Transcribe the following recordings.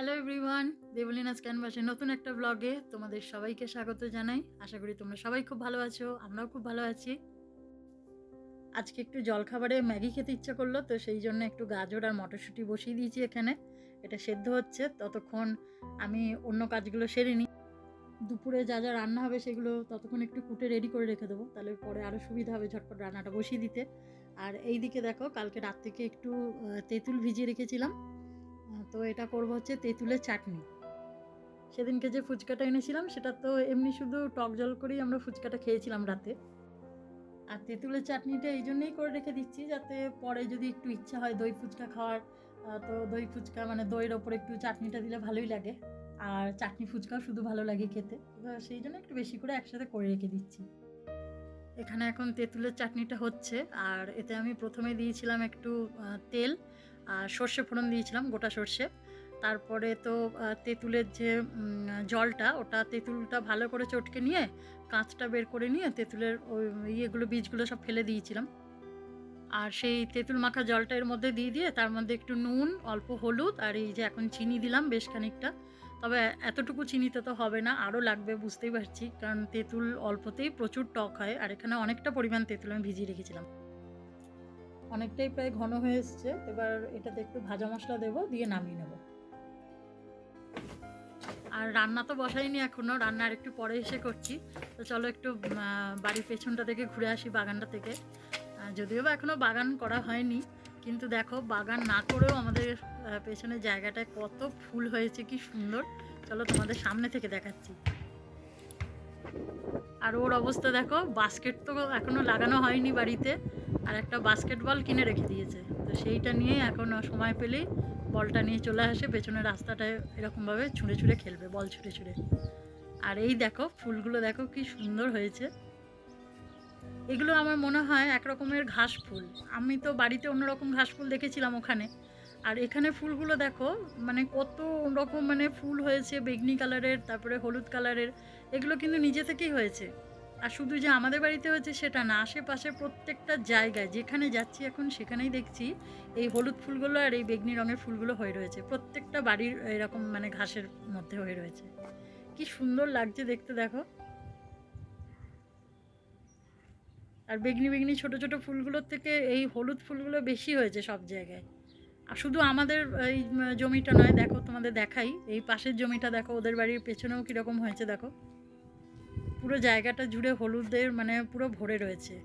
Hello everyone দেবলিনাস ক্যানভাসের নতুন একটা ব্লগে তোমাদের সবাইকে স্বাগত জানাই। আশা করি তোমরা সবাই খুব ভালো আছো, আমরাও খুব ভালো আছি। আজকে একটু জলখাবারে ম্যাগি খেতে ইচ্ছা করল, তো সেই জন্য একটু গাজর আর মটরশুঁটি বসিয়ে দিয়েছি এখানে। এটা সেদ্ধ হচ্ছে, ততক্ষণ আমি অন্য কাজগুলো সেরে নিই। দুপুরে যা যা রান্না হবে সেগুলো ততক্ষণ একটু কুটে রেডি করে রেখে দেবো, তাহলে পরে আরও সুবিধা হবে ঝটপট রান্নাটা বসিয়ে দিতে। আর এই দিকে দেখো, কালকে রাত থেকে একটু তেঁতুল ভিজিয়ে রেখেছিলাম। তো এটা করব হচ্ছে তেঁতুলের চাটনি। সেদিনকে যে ফুচকাটা এনেছিলাম, সেটা তো এমনি শুধু টক জল করেই আমরা ফুচকাটা খেয়েছিলাম রাতে। আর তেঁতুলের চাটনিটা এই জন্যেই করে রেখে দিচ্ছি, যাতে পরে যদি একটু ইচ্ছা হয় দই ফুচকা খাওয়ার তো দই ফুচকা মানে দইয়ের ওপর একটু চাটনিটা দিলে ভালোই লাগে। আর চাটনি ফুচকাও শুধু ভালো লাগে খেতে। সেই জন্য একটু বেশি করে একসাথে করে রেখে দিচ্ছি। এখানে এখন তেঁতুলের চাটনিটা হচ্ছে, আর এতে আমি প্রথমে দিয়েছিলাম একটু তেল। সর্ষে ফোড়ন দিয়েছিলাম, গোটা সর্ষে। তারপরে তো তেঁতুলের যে জলটা, ওটা তেঁতুলটা ভালো করে চটকে নিয়ে, কাঁচটা বের করে নিয়ে তেঁতুলের ওই ইয়েগুলো, বীজগুলো সব ফেলে দিয়েছিলাম। আর সেই তেঁতুল মাখা জলটা এর মধ্যে দিয়ে দিয়ে, তার মধ্যে একটু নুন, অল্প হলুদ আর এই যে এখন চিনি দিলাম বেশ খানিকটা। তবে এতটুকু চিনিতে তো হবে না, আরও লাগবে বুঝতেই পারছি, কারণ তেঁতুল অল্পতেই প্রচুর টক হয়, আর এখানে অনেকটা পরিমাণ তেঁতুল আমি ভিজিয়ে রেখেছিলাম। অনেকটাই প্রায় ঘন হয়ে এসছে। এবার এটাতে একটু ভাজা মশলা দেবো, দিয়ে নামিয়ে নেব। আর রান্না তো বসাইনি এখনও রান্না আর একটু পরে এসে করছি। তো চলো একটু বাড়ির পেছনটা থেকে ঘুরে আসি বাগানটা থেকে। যদিও বা এখনও বাগান করা হয়নি, কিন্তু দেখো বাগান না করেও আমাদের পেছনের জায়গাটায় কত ফুল হয়েছে, কি সুন্দর। চলো তোমাদের সামনে থেকে দেখাচ্ছি। আর ওর অবস্থা দেখো, বাস্কেট তো এখনও লাগানো হয়নি বাড়িতে। আর একটা বাস্কেট বল কিনে রেখে দিয়েছে। তো সেইটা নিয়ে এখন সময় পেলেই বলটা নিয়ে চলে আসে, পেছনের রাস্তাটায় এরকমভাবে ছুঁড়ে ছুঁড়ে খেলবে, বল ছুঁড়ে ছুঁড়ে। আর এই দেখো, ফুলগুলো দেখো কি সুন্দর হয়েছে। এগুলো আমার মনে হয় এক রকমের ঘাস ফুল। আমি তো বাড়িতে অন্যরকম ঘাস ফুল দেখেছিলাম ওখানে। আর এখানে ফুলগুলো দেখো মানে কত রকম মানে ফুল হয়েছে, বেগনি কালারের তারপরে হলুদ কালারের এগুলো কিন্তু নিজে থেকেই হয়েছে। আর শুধু যে আমাদের বাড়িতে হয়েছে সেটা না আশেপাশে প্রত্যেকটা জায়গায় যেখানে যাচ্ছি এখন সেখানেই দেখছি এই হলুদ ফুলগুলো আর এই বেগনি রঙের ফুলগুলো হয়ে রয়েছে। প্রত্যেকটা বাড়ির এরকম মানে ঘাসের মধ্যে হয়ে রয়েছে। কি সুন্দর লাগছে দেখতে দেখো। আর বেগনি বেগনি ছোট ছোট ফুলগুলোর থেকে এই হলুদ ফুলগুলো বেশি হয়েছে সব জায়গায়। আর শুধু আমাদের এই জমিটা নয়, দেখো তোমাদের দেখাই, এই পাশের জমিটা দেখো, ওদের বাড়ির পেছনেও কীরকম হয়েছে দেখো। পুরো জায়গাটা জুড়ে হলুদের মানে পুরো ভরে রয়েছে।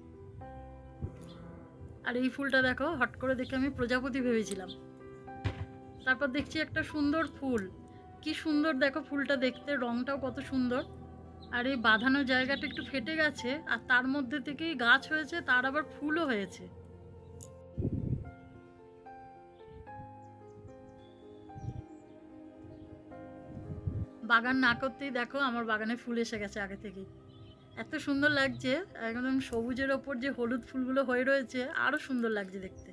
আর এই ফুলটা দেখো, হট করে দেখে আমি প্রজাপতি ভেবেছিলাম। তারপর দেখছি একটা সুন্দর ফুল। কি সুন্দর দেখো ফুলটা দেখতে, রংটাও কত সুন্দর। আর এই বাঁধানো জায়গাটা একটু ফেটে গেছে, আর তার মধ্যে থেকেই গাছ হয়েছে, তার আবার ফুলও হয়েছে। বাগান না করতেই দেখো আমার বাগানে ফুল এসে গেছে আগে থেকেই। এত সুন্দর লাগছে, একদম সবুজের ওপর যে হলুদ ফুলগুলো হয়ে রয়েছে আরও সুন্দর লাগছে দেখতে।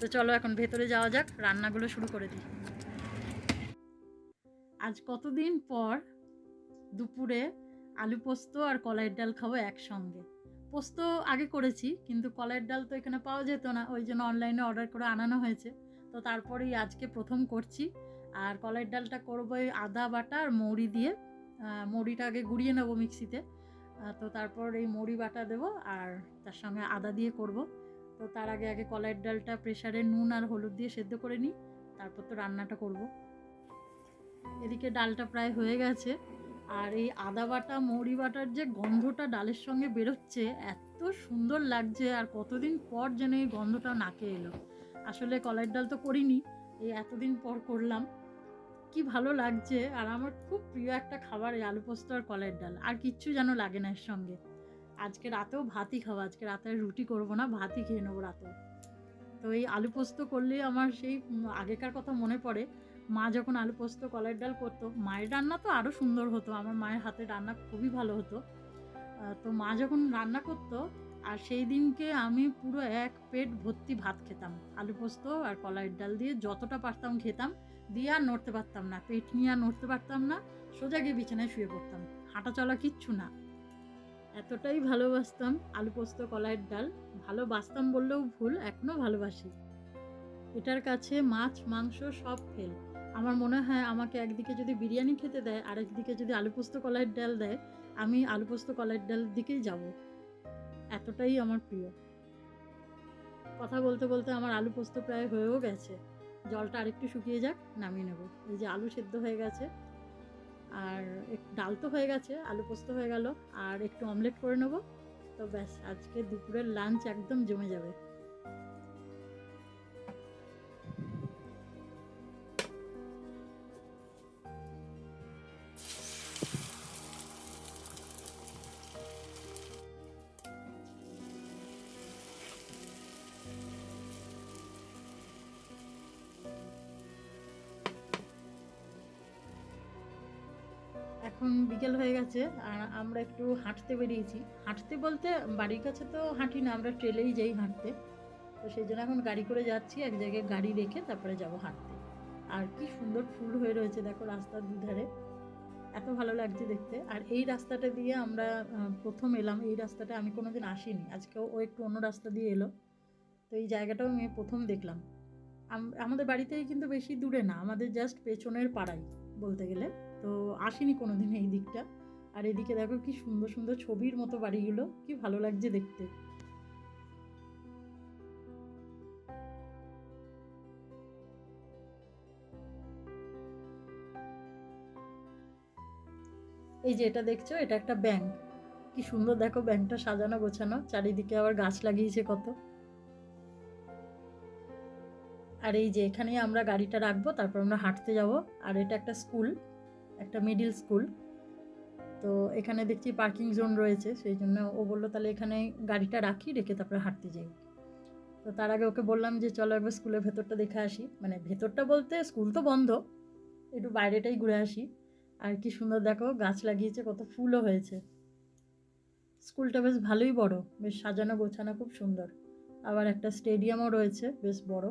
তো চলো এখন ভেতরে যাওয়া যাক, রান্নাগুলো শুরু করে দিই। আজ কতদিন পর দুপুরে আলু পোস্ত আর কলাইয়ের ডাল খাব একসঙ্গে। পোস্ত আগে করেছি, কিন্তু কলাইয়ের ডাল তো এখানে পাওয়া যেত না, ওই জন্য অনলাইনে অর্ডার করে আনানো হয়েছে। তো তারপরেই আজকে প্রথম করছি। আর কলাইয়ের ডালটা করব আদা বাটা আর মৌরি দিয়ে। মৌরিটা আগে গুঁড়িয়ে নেব মিক্সিতে। তো তারপর এই মৌরি বাটা দেবো আর তার সঙ্গে আদা দিয়ে করব। তো তার আগে আগে কলাইয়ের ডালটা প্রেশারে নুন আর হলুদ দিয়ে সেদ্ধ করে নিই, তারপর তো রান্নাটা করব। এদিকে ডালটা প্রায় হয়ে গেছে। আর এই আদা বাটা, মৌরি বাটার যে গন্ধটা ডালের সঙ্গে বেরোচ্ছে, এত সুন্দর লাগছে আর কতদিন পর যেন এই গন্ধটা নাকে এলো। আসলে কলাইয়ের ডাল তো করিনি, এই এতদিন পর করলাম। কি ভালো লাগছে? আর আমার খুব প্রিয় একটা খাবার এই আলু পোস্ত আর কলাইয়ের ডাল। আর কিচ্ছু যেন লাগে না এর সঙ্গে। আজকে রাতেও ভাতই খাব। আজকে রাতে রুটি করব না, ভাতই খেয়ে নেব রাতেও। তো এই আলু পোস্ত করলে আমার সেই আগেকার কথা মনে পড়ে। মা যখন আলু পোস্ত, কলাইয়ের ডাল করতো, মায়ের রান্না তো আরও সুন্দর হতো। আমার মায়ের হাতে রান্না খুবই ভালো হতো। তো মা যখন রান্না করতো, আর সেই দিনকে আমি পুরো এক পেট ভর্তি ভাত খেতাম। আলু পোস্ত আর কলাইয়ের ডাল দিয়ে যতটা পারতাম খেতাম। দিয়ে আর নড়তে পারতাম না, পেট নিয়ে আর নড়তে পারতাম না, সোজা গিয়ে বিছানায় শুয়ে পড়তাম। হাঁটা চলা কিচ্ছু না। এতটাই ভালোবাসতাম আলু পোস্ত, কলাইয়ের ডাল। ভালোবাসতাম বললেও ভুল এখনও ভালোবাসি। এটার কাছে মাছ, মাংস সব ফেল। আমার মনে হয় আমাকে একদিকে যদি বিরিয়ানি খেতে দেয় আর একদিকে যদি আলু পোস্ত, কলাইয়ের ডাল দেয়, আমি আলু পোস্ত, কলাইয়ের ডালের দিকেই যাব। এতটাই আমার প্রিয়। কথা বলতে বলতে আমার আলু পোস্ত প্রায় হয়েও গেছে। জলটা আরেকটু শুকিয়ে যাক, নামিয়ে নেব। এই যে আলু সেদ্ধ হয়ে গেছে। আর ডাল তো হয়ে গেছে, আলু পোস্ত হয়ে গেল। আর একটু অমলেট করে নেব। তো ব্যাস, আজকে দুপুরের লাঞ্চ একদম জমে যাবে। এখন বিকেল হয়ে গেছে আর আমরা একটু হাঁটতে বেরিয়েছি। হাঁটতে বলতে বাড়ির কাছে তো হাঁটি না, আমরা ট্রেলেই যাই হাঁটতে। তো সেই জন্য এখন গাড়ি করে যাচ্ছি, এক জায়গায় গাড়ি রেখে তারপরে যাব হাঁটতে। আর কি সুন্দর ফুল হয়ে রয়েছে, দেখো রাস্তার দুধারে। এত ভালো লাগছে দেখতে। আর এই রাস্তাটা দিয়ে আমরা প্রথম এলাম, এই রাস্তাটা আমি কোনো দিন আসিনি। আজকে ও একটু অন্য রাস্তা দিয়ে এলো। তো এই জায়গাটাও আমি প্রথম দেখলাম। আম- আমাদের বাড়িতেই কিন্তু বেশি দূরে না, আমাদের জাস্ট পেছনের পাড়াই বলতে গেলে। তো আসিনি কোনোদিন এই দিকটা। আর এদিকে দেখো কি সুন্দর সুন্দর ছবির মতো বাড়িগুলো, কি ভালো লাগছে দেখতে। এই যে এটা দেখছ, এটা একটা ব্যাংক। কি সুন্দর দেখো ব্যাংকটা সাজানো গোছানো, চারিদিকে আবার গাছ লাগিয়েছে কত। আর এই যে এখানেই আমরা গাড়িটা রাখব, তারপর আমরা হাঁটতে যাব। আর এটা একটা স্কুল। একটা মিডিল স্কুল তো এখানে দেখছি পার্কিং জোন রয়েছে, সেই জন্য ও বলল, তাহলে এখানে গাড়িটা রাখি, রেখে তারপরে হাঁটতে যাই। তো তার আগে ওকে বললাম যে, চলো একবার স্কুলের ভেতরটা দেখে আসি। মানে ভেতরটা বলতে স্কুল তো বন্ধ, একটু বাইরেটাই ঘুরে আসি। আর কি সুন্দর দেখো, গাছ লাগিয়েছে, কত ফুলও হয়েছে। স্কুলটা বেশ ভালোই বড়, বেশ সাজানো গোছানো খুব সুন্দর। আবার একটা স্টেডিয়ামও রয়েছে, বেশ বড়।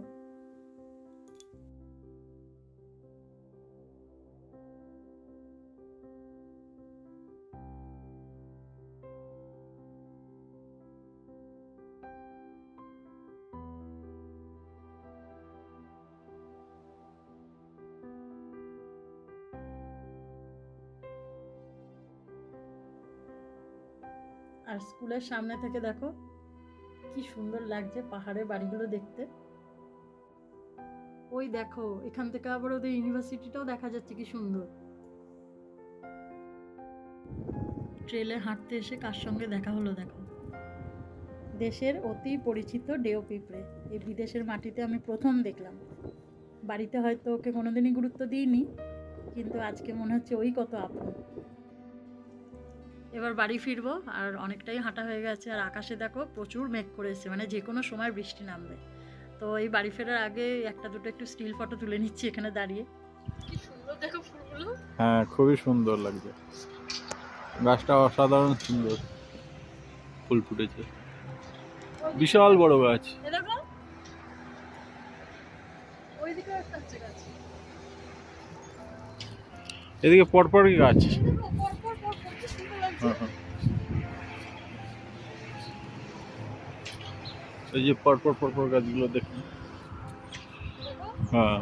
আর স্কুলের সামনে থেকে দেখো, কি সুন্দর লাগছে পাহাড়ের বাড়িগুলো দেখতে। ওই দেখো, এখান থেকে আবার ওদের ইউনিভার্সিটিটাও দেখা যাচ্ছে কি সুন্দর। ট্রেলে হাঁটতে এসে কার সঙ্গে দেখা হলো দেখো? দেশের অতি পরিচিত ডেও পিঁপড়ে। এই বিদেশের মাটিতে আমি প্রথম দেখলাম। বাড়িতে হয়তো ওকে কোনোদিনই গুরুত্ব দিইনি, কিন্তু আজকে মনে হচ্ছে ওই কত আপন। এবার বাড়ি ফিরবো আর অনেকটাই হাঁটা হয়ে গেছে আর আকাশে দেখো প্রচুর মেঘ করে এসেছে মানে যে কোনো সময় বৃষ্টি নামবে। তো এই বাড়ি ফেরার আগে একটা দুটো একটু স্টিল ফটো তুলে নিচ্ছি এখানে দাঁড়িয়ে। কি সুন্দর দেখো ফুলগুলো। হ্যাঁ খুবই সুন্দর লাগছে। গাছটা অসাধারণ সুন্দর। ফুল ফুটেছে। বিশাল বড় গাছ। এ দেখো। ওইদিকে একটা আছে গাছ। এদিকে পরপর গাছ এই দেখো পর পর পর পর কি সুন্দর লাগছে হ্যাঁ, হ্যাঁ। এই যে পরপর পরপর গাছগুলো দেখুন দেখো হ্যাঁ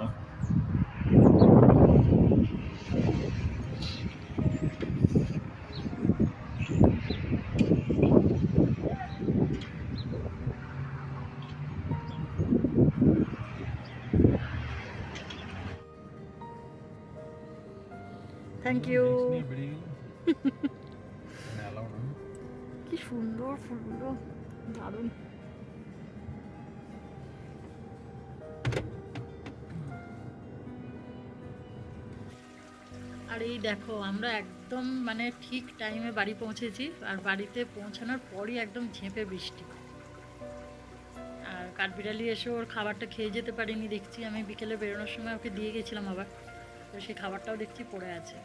থ্যাংক ইউ কি সুন্দর দারুণ আর এই দেখো, আমরা একদম মানে ঠিক টাইমে বাড়ি পৌঁছেছি আর বাড়িতে পৌঁছানোর পরই একদম ঝেঁপে বৃষ্টি। আর কাঠবিড়ালি এসে ওর খাবারটা খেয়ে যেতে পারিনি, দেখছি আমি বিকেলে বেরোনোর সময় ওকে দিয়ে গেছিলাম আবার। তো সেই খাবারটাও দেখছি পড়ে আছে।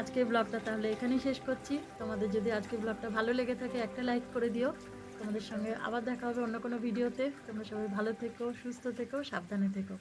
আজকের ব্লগটা তাহলে এখানেই শেষ করছি। তোমাদের যদি আজকে ব্লগটা ভালো লেগে থাকে, একটা লাইক করে দিও। তোমাদের সঙ্গে আবার দেখা হবে অন্য কোনো ভিডিওতে তোমরা সবাই ভালো থেকো, সুস্থ থেকো, সাবধানে থেকো।